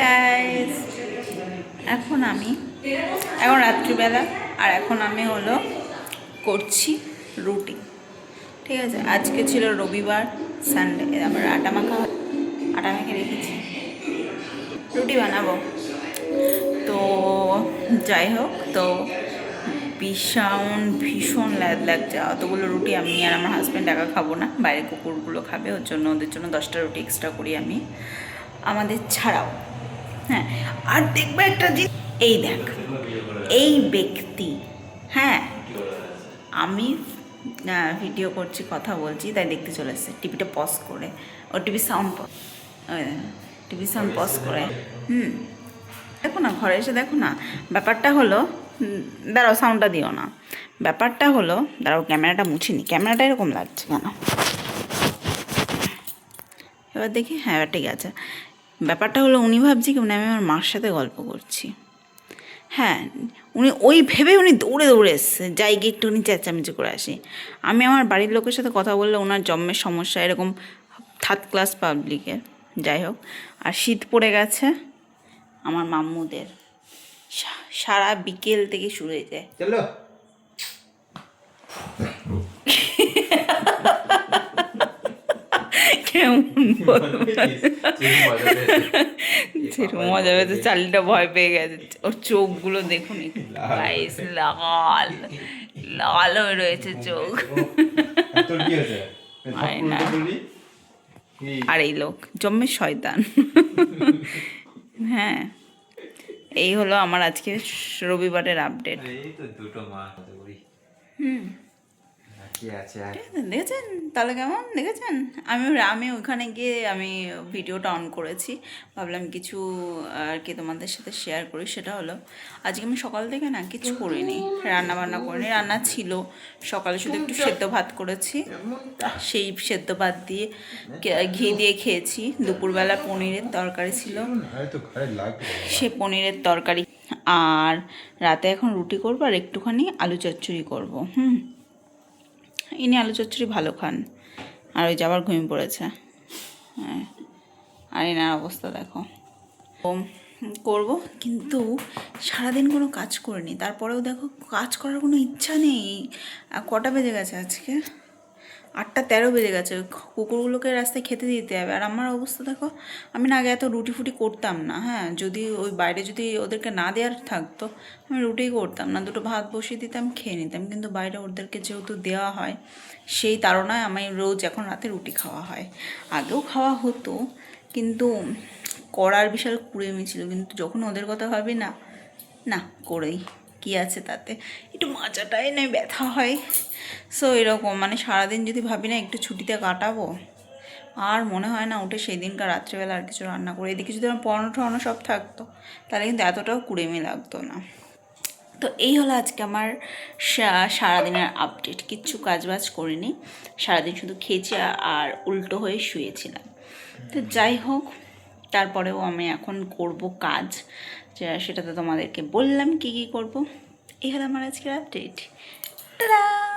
Guys এখন আমি, এখন রাত্রিবেলা, আর এখন আমি হলো করছি রুটি। ঠিক আছে, আজকে ছিল রবিবার সানডে আমার আটা মাখা আটা মেখে রেখেছি। রুটি বানাবো। তো যাই হোক, তো ভীষণ ভীষণ ল্যাদ লাগছে। অতগুলো রুটি আমি আর আমার হাজব্যান্ড একা খাব না, বাইরে কুকুরগুলো খাবে, ওর জন্য ওদের জন্য দশটা রুটি এক্সট্রা করি আমি। আমাদের ছাড়াও। হ্যাঁ আর দেখবে একটা জিনিস এই দেখ এই ব্যক্তি হ্যাঁ আমি ভিডিও করছি কথা বলছি তাই দেখতে চলে এসছে টিভিটা পজ করে ও TV sound TV sound pause করে হুম দেখো না ঘরে এসে দেখো না ব্যাপারটা হলো দাঁড়াও সাউন্ডটা দিও না ব্যাপারটা হলো দাঁড়াও ক্যামেরাটা মুছিনি ক্যামেরাটা এরকম লাগছে কেন? এবার দেখি হ্যাঁ ঠিক আছে ব্যাপারটা হলো উনি ভাবছে কি, উনি আমি আমার মার সাথে গল্প করছি। হ্যাঁ উনি ওই ভেবে উনি দৌড়ে দৌড়ে এসছে। যাই গিয়ে একটু উনি চেঁচামেচি করে আসি। আমি আমার বাড়ির লোকের সাথে কথা বললে ওনার জন্মের সমস্যা এরকম থার্ড ক্লাস পাবলিকের যাই হোক। আর শীত পড়ে গেছে, আমার মাম্মুদের সারা বিকেল থেকে শুরু হয়ে যায়। চলো। সেরকম মজা পেয়েছে চালিটা ভয় পেয়ে গেছে ওর চোখগুলো দেখুন গাইস লাল। লাল। হয়ে রয়েছে চোখ। আর এই লোক জন্মের শয়তান। হ্যাঁ এই হলো আমার আজকে রবিবারের আপডেট এই দুটো মা হুম। দেখেছেন? তাহলে কেমন? দেখেছেন? আমি আমি ওখানে গিয়ে আমি ভিডিওটা অন করেছি। ভাবলাম কিছু, আর কি তোমাদের সাথে শেয়ার করি, সেটা হলো, আজকে আমি সকাল থেকে না কিছু করিনি। রান্না বান্না করিনি, রান্না ছিল। সকালে শুধু একটু সেদ্ধ ভাত করেছি। সেই সেদ্ধ ভাত দিয়ে ঘি দিয়ে খেয়েছি। দুপুরবেলা পনিরের তরকারি ছিল। সে পনিরের তরকারি। আর রাতে এখন রুটি করব, আর একটুখানি আলু চচ্চড়ি করব, হুম। ইনি আলু ভালো খান। আর ওই যাবার ঘুমিয়ে পড়েছে। হ্যাঁ। আর এনার অবস্থা দেখো। করব, কিন্তু সারাদিন কোনো কাজ করিনি। তারপরেও দেখো, কাজ করার কোনো ইচ্ছা নেই। কটা বেজে গেছে আজকে? আটটা তেরো বেজে গেছে, কুকুরগুলোকে রাস্তায় খেতে দিতে হবে। আর আমার অবস্থা দেখো, আমি না আগে এত রুটি ফুটি করতাম না হ্যাঁ? যদি ওই বাইরে যদি ওদেরকে না দেওয়ার থাকতো, আমি রুটিই করতাম না। দুটো ভাত বসিয়ে দিতাম, খেয়ে নিতাম। কিন্তু বাইরে ওদেরকে যেহেতু দেওয়া হয়, সেই তাড়নায় আমি রোজ এখন রাতে রুটি খাওয়া হয়। আগেও খাওয়া হতো, কিন্তু করার বিশাল কুড়েমি ছিল কিন্তু যখন ওদের কথা ভাবি না না, করেই। কি আছে তাতে? একটু মাজাটাই নয় ব্যথা হয়। সো এরকম মানে সারাদিন যদি ভাবি না একটু ছুটিতে কাটাবো, আর মনে হয় না উঠে সেই দিনকার রাত্রেবেলা আর কিছু রান্না করে। এদিকে যদি আমার পড়ানো টড়ানো সব থাকতো, তাহলে কিন্তু এতটাও কুড়েমি লাগতো না। তো এই হলো আজকে আমার সারাদিনের আপডেট কিচ্ছু কাজবাজ করিনি, সারাদিন শুধু খেয়েছি আর উল্টো হয়ে শুয়েছিলাম। তো যাই হোক তারপরেও আমি এখন করব কাজ। যা- সেটা তো তোমাদেরকে বললাম কি কি করব। এই হলো আমার আজকের আপডেট টাটা